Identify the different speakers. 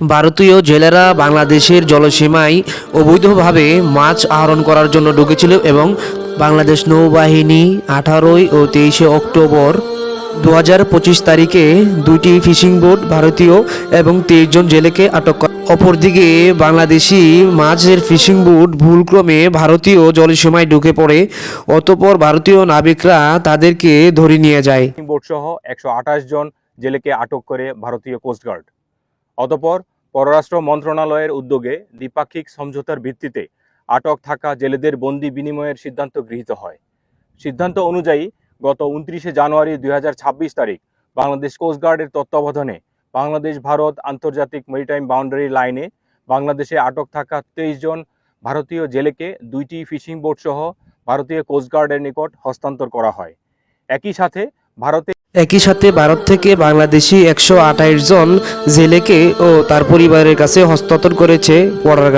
Speaker 1: ভারতীয় জেলেরা বাংলাদেশের জলসীমায় অবৈধভাবে মাছ আহরণ করার জন্য ঢুকেছিল এবং বাংলাদেশ নৌবাহিনী আঠারোই ও তেইশে অক্টোবর দু হাজার পঁচিশ তারিখে দুইটি ফিশিং বোট ভারতীয় এবং তেইশ জন জেলেকে আটক করে অপরদিকে বাংলাদেশি মাছের ফিশিং বোট ভুলক্রমে ভারতীয় জলসীমায় ঢুকে পড়ে, অতপর ভারতীয় নাবিকরা তাদেরকে ধরে নিয়ে যায়।
Speaker 2: বোট সহ একশো আঠাশ জন জেলেকে আটক করে ভারতীয় কোস্টগার্ড। অতপর পররাষ্ট্র মন্ত্রণালয়ের উদ্যোগে দ্বিপাক্ষিক সমঝোতার ভিত্তিতে আটক থাকা জেলেদের বন্দি বিনিময়ের সিদ্ধান্ত গৃহীত হয়। সিদ্ধান্ত অনুযায়ী গত উনত্রিশে জানুয়ারি দুই হাজার ছাব্বিশ তারিখ বাংলাদেশ কোস্টগার্ডের তত্ত্বাবধানে বাংলাদেশ, ভারত আন্তর্জাতিক মেরিটাইম বাউন্ডারি লাইনে বাংলাদেশে আটক থাকা তেইশ জন ভারতীয় জেলেকে দুইটি ফিশিং বোট সহ ভারতীয় কোস্টগার্ডের নিকট হস্তান্তর করা হয়। একই সাথে ভারতে
Speaker 1: একই সাথে ভারত থেকে বাংলাদেশি একশো জন জেলেকে ও তার পরিবারের কাছে হস্তান্তর করেছে পরার